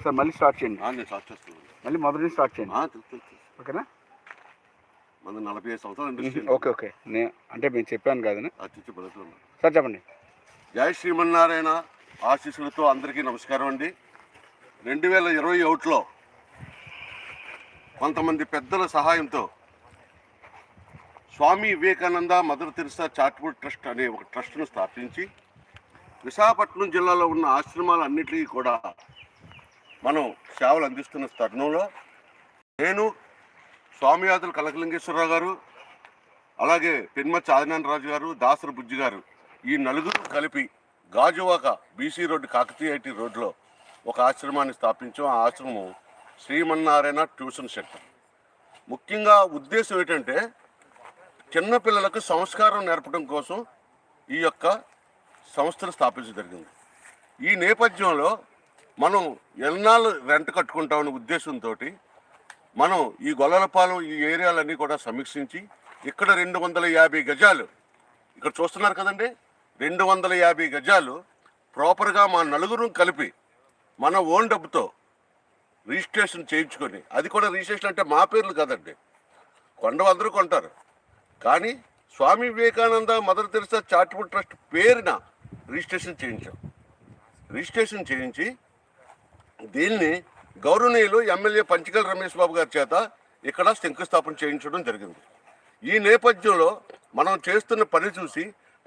ఒకసారి మళ్ళీ స్టార్ట్ చేయండి. నేను స్టార్ట్ చేస్తున్నాను. మళ్ళీ మొదటి నుంచి స్టార్ట్ చేయండి. ఆ, తెలుసు, తెలుసు. ఓకేనా? మన నలభై ఐదు సంవత్సరాలు ఇండస్ట్రీ ఓకే ఓకే. నే అంటే మేము చెప్పాను కదనా సార్ చెప్పండి. జై శ్రీమన్నారాయణ ఆశీస్సులతో అందరికీ నమస్కారం అండి. రెండు వేల ఇరవై ఒకటిలో కొంతమంది పెద్దల సహాయంతో Swami Vivekananda Mother Teresa charitable trust అనే ఒక ట్రస్ట్ను స్థాపించి విశాఖపట్నం జిల్లాలో ఉన్న ఆశ్రమాలన్నిటికీ కూడా మనం సేవలు అందిస్తున్న తరుణంలో నేను స్వామియాదుల కనకలింగేశ్వరరావు గారు అలాగే పెన్మచ్చ ఆదినారాజు గారు దాసరి బుజ్జి గారు ఈ నలుగురు కలిపి Gajuwaka BC road Kakatiya IT రోడ్లో ఒక ఆశ్రమాన్ని స్థాపించాం. ఆ ఆశ్రమం శ్రీమన్నారాయణ ట్యూషన్ సెంటర్. ముఖ్యంగా ఉద్దేశం ఏంటంటే చిన్నపిల్లలకు సంస్కారం నేర్పడం కోసం ఈ యొక్క సంస్థను స్థాపించడం జరిగింది. ఈ నేపథ్యంలో మనం ఎన్నాళ్ళు రెంట్ కట్టుకుంటామనే ఉద్దేశంతో మనం ఈ గొల్లలపాలెం ఈ ఏరియాలన్నీ కూడా సమీక్షించి ఇక్కడ రెండు వందల యాభై గజాలు ఇక్కడ చూస్తున్నారు కదండి రెండు వందల యాభై గజాలు ప్రాపర్గా మా నలుగురు కలిపి మన ఓన్ డబ్బుతో రిజిస్ట్రేషన్ చేయించుకొని అది కూడా రిజిస్ట్రేషన్ అంటే మా పేర్లు కదండి కొండ అందరూ కొంటారు. కానీ Swami Vivekananda Mother Teresa charitable trust పేరున రిజిస్ట్రేషన్ చేయించాం. రిజిస్ట్రేషన్ చేయించి దీన్ని గౌరవనీయులు ఎమ్మెల్యే పంచకల్ రమేష్ బాబు గారి చేత ఇక్కడ శంకుస్థాపన చేయించడం జరిగింది. ఈ నేపథ్యంలో మనం చేస్తున్న పని చూసి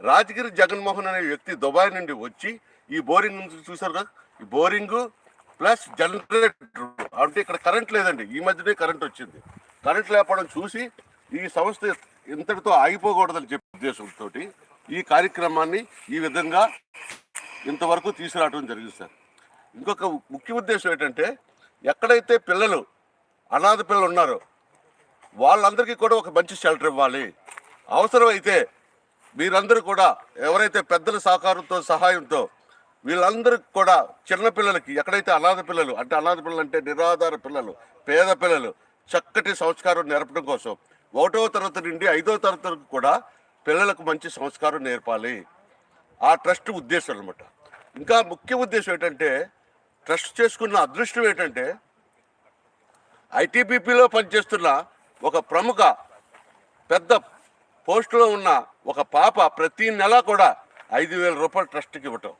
రాజగిరి జగన్మోహన్ అనే వ్యక్తి దుబాయ్ నుండి వచ్చి ఈ బోరింగ్ నుంచి చూసారు కదా? ఈ బోరింగు ప్లస్ జనరేటర్. అంటే ఇక్కడ కరెంట్ లేదండి. ఈ మధ్యనే కరెంట్ వచ్చింది. కరెంట్ లేకపోవడం చూసి ఈ సంస్థ ఇంతటితో ఆగిపోకూడదని చెప్పే ఉద్దేశంతో ఈ కార్యక్రమాన్ని ఈ విధంగా ఇంతవరకు తీసుకురావడం జరిగింది సార్. ఇంకొక ముఖ్య ఉద్దేశం ఏంటంటే ఎక్కడైతే పిల్లలు అనాథ పిల్లలు ఉన్నారో వాళ్ళందరికీ కూడా ఒక మంచి షెల్టర్ ఇవ్వాలి. అవసరమైతే మీరందరూ కూడా ఎవరైతే పెద్దల సహకారంతో సహాయంతో వీళ్ళందరికీ కూడా చిన్న పిల్లలకి ఎక్కడైతే అనాథ పిల్లలు అంటే అనాథ పిల్లలు అంటే నిరాధార పిల్లలు పేద పిల్లలు చక్కటి సంస్కారం నేర్పడం కోసం ఒకటో తరగతి నుండి ఐదో తరగతి వరకు కూడా పిల్లలకు మంచి సంస్కారం నేర్పాలి. ఆ ట్రస్ట్ ఉద్దేశం అనమాట ఇంకా ముఖ్య ఉద్దేశం ఏంటంటే ట్రస్ట్ చేసుకున్న అదృష్టం ఏంటంటే ఐటీబీపీలో పనిచేస్తున్న ఒక ప్రముఖ పెద్ద పోస్టులో ఉన్న ఒక పాప ప్రతి నెల కూడా ఐదు వేల రూపాయలు ట్రస్ట్కి ఇవ్వటం.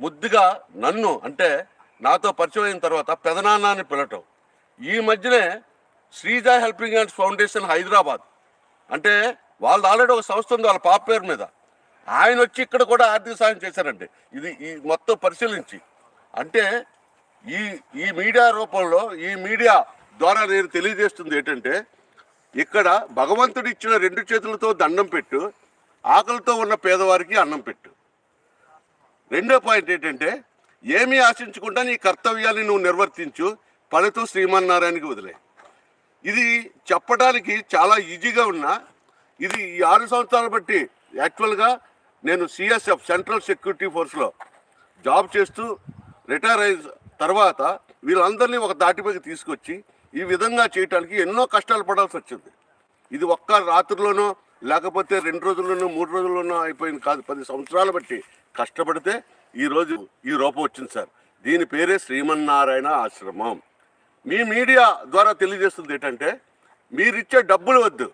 ముద్దుగా నన్ను అంటే నాతో పరిచయం అయిన తర్వాత పెదనాన్నాన్ని పిలవటం. ఈ మధ్యనే Sreeja helping hands foundation Hyderabad అంటే వాళ్ళు ఆల్రెడీ ఒక సంస్థ ఉంది వాళ్ళ పాప పేరు మీద. ఆయన వచ్చి ఇక్కడ కూడా ఆర్థిక సాయం చేశారండి. ఇది ఈ మొత్తం పరిశీలించి అంటే ఈ ఈ మీడియా రూపంలో ఈ మీడియా ద్వారా నేను తెలియజేస్తుంది ఏంటంటే ఇక్కడ భగవంతుడు ఇచ్చిన రెండు చేతులతో దండం పెట్టు ఆకలితో ఉన్న పేదవారికి అన్నం పెట్టు. రెండో పాయింట్ ఏంటంటే ఏమీ ఆశించకుండా నీ కర్తవ్యాన్ని నువ్వు నిర్వర్తించు ఫలితం శ్రీమన్నారాయణకి వదిలే. ఇది చెప్పడానికి చాలా ఈజీగా ఉన్నా ఇది ఈ ఆరు సంవత్సరాలు బట్టి యాక్చువల్గా నేను సిఎస్ఎఫ్ సెంట్రల్ సెక్యూరిటీ ఫోర్స్లో జాబ్ చేస్తూ రిటైర్ అయిన తర్వాత వీళ్ళందరినీ ఒక దాటిపైకి తీసుకొచ్చి ఈ విధంగా చేయటానికి ఎన్నో కష్టాలు పడాల్సి వచ్చింది. ఇది ఒక్క రాత్రిలోనో లేకపోతే రెండు రోజుల్లోనో మూడు రోజుల్లోనో అయిపోయింది కాదు. పది సంవత్సరాలు బట్టి కష్టపడితే ఈ రోజు ఈ రూపం వచ్చింది సార్. దీని పేరే శ్రీమన్నారాయణ ఆశ్రమం. మీ మీడియా ద్వారా తెలియజేస్తుంది ఏంటంటే మీరిచ్చే డబ్బులు వద్దు.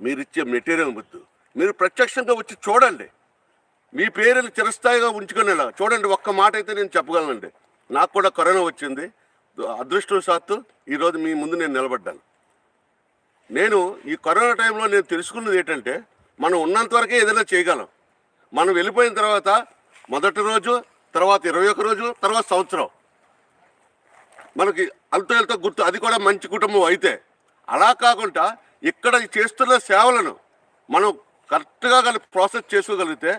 మీరిచ్చే మెటీరియల్ వద్దు. మీరు ప్రత్యక్షంగా వచ్చి చూడండి. మీ పేరుని చిరస్థాయిగా ఉంచుకునేలా. చూడండి ఒక్క మాట అయితే నేను చెప్పగలనండి. నాకు కూడా కరోనా వచ్చింది. అదృష్టవశాత్తు ఈరోజు మీ ముందు నేను నిలబడ్డాను. నేను ఈ కరోనా టైంలో నేను తెలుసుకున్నది ఏంటంటే మనం ఉన్నంత వరకే ఏదైనా చేయగలం. మనం వెళ్ళిపోయిన తర్వాత మొదటి రోజు తర్వాత ఇరవై ఒక రోజు తర్వాత సంవత్సరం. మనకి అంత వెళ్తా గుర్తు అది కూడా మంచి కుటుంబం అయితే. అలా కాకుండా ఇక్కడ చేస్తున్న సేవలను మనం కరెక్ట్గా కలిపి ప్రాసెస్ చేసుకోగలిగితే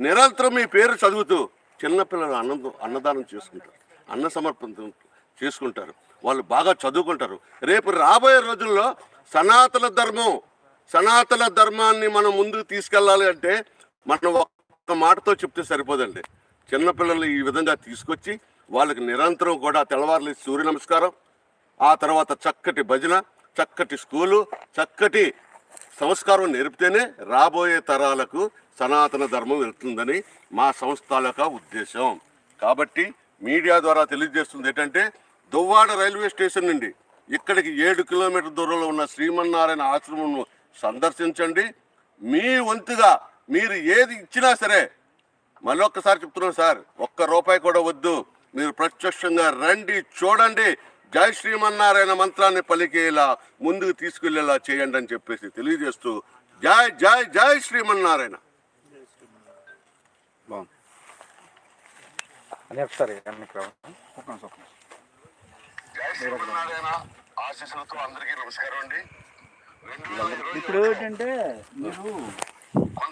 నిరంతరం మీ పేరు చదువుతూ చిన్నపిల్లలు అన్నం అన్నదానం చేసుకుంటారు. అన్న సమర్పణ చేసుకుంటారు. వాళ్ళు బాగా చదువుకుంటారు. రేపు రాబోయే రోజుల్లో సనాతన ధర్మం సనాతన ధర్మాన్ని మనం ముందుకు తీసుకెళ్ళాలి అంటే మనం ఒక్క మాటతో చెప్తే సరిపోదండి. చిన్నపిల్లలు ఈ విధంగా తీసుకొచ్చి వాళ్ళకి నిరంతరం కూడా తెల్లవారులు సూర్య నమస్కారం ఆ తర్వాత చక్కటి భజన చక్కటి స్కూలు చక్కటి సంస్కారం నేర్పితేనే రాబోయే తరాలకు సనాతన ధర్మం వెళ్తుందని మా సంస్థ ఉద్దేశం. కాబట్టి మీడియా ద్వారా తెలియజేస్తుంది ఏంటంటే దువ్వాడ రైల్వే స్టేషన్ నుండి ఇక్కడికి ఏడు కిలోమీటర్ దూరంలో ఉన్న శ్రీమన్నారాయణ ఆశ్రమంను సందర్శించండి. మీ వంతుగా మీరు ఏది ఇచ్చినా సరే మళ్ళీ ఒక్కసారి చెప్తున్నాం సార్ ఒక్క రూపాయి కూడా వద్దు. మీరు ప్రత్యక్షంగా రండి చూడండి. జై శ్రీమన్నారాయణ మంత్రాన్ని పలికేలా ముందుకు తీసుకెళ్ళేలా చేయండి అని చెప్పేసి తెలియజేస్తూ జై జై జై శ్రీమన్నారాయణ. ఆశీస్సులతో అందరికీ నమస్కారం అండి. ఇప్పుడు ఏంటంటే మీరు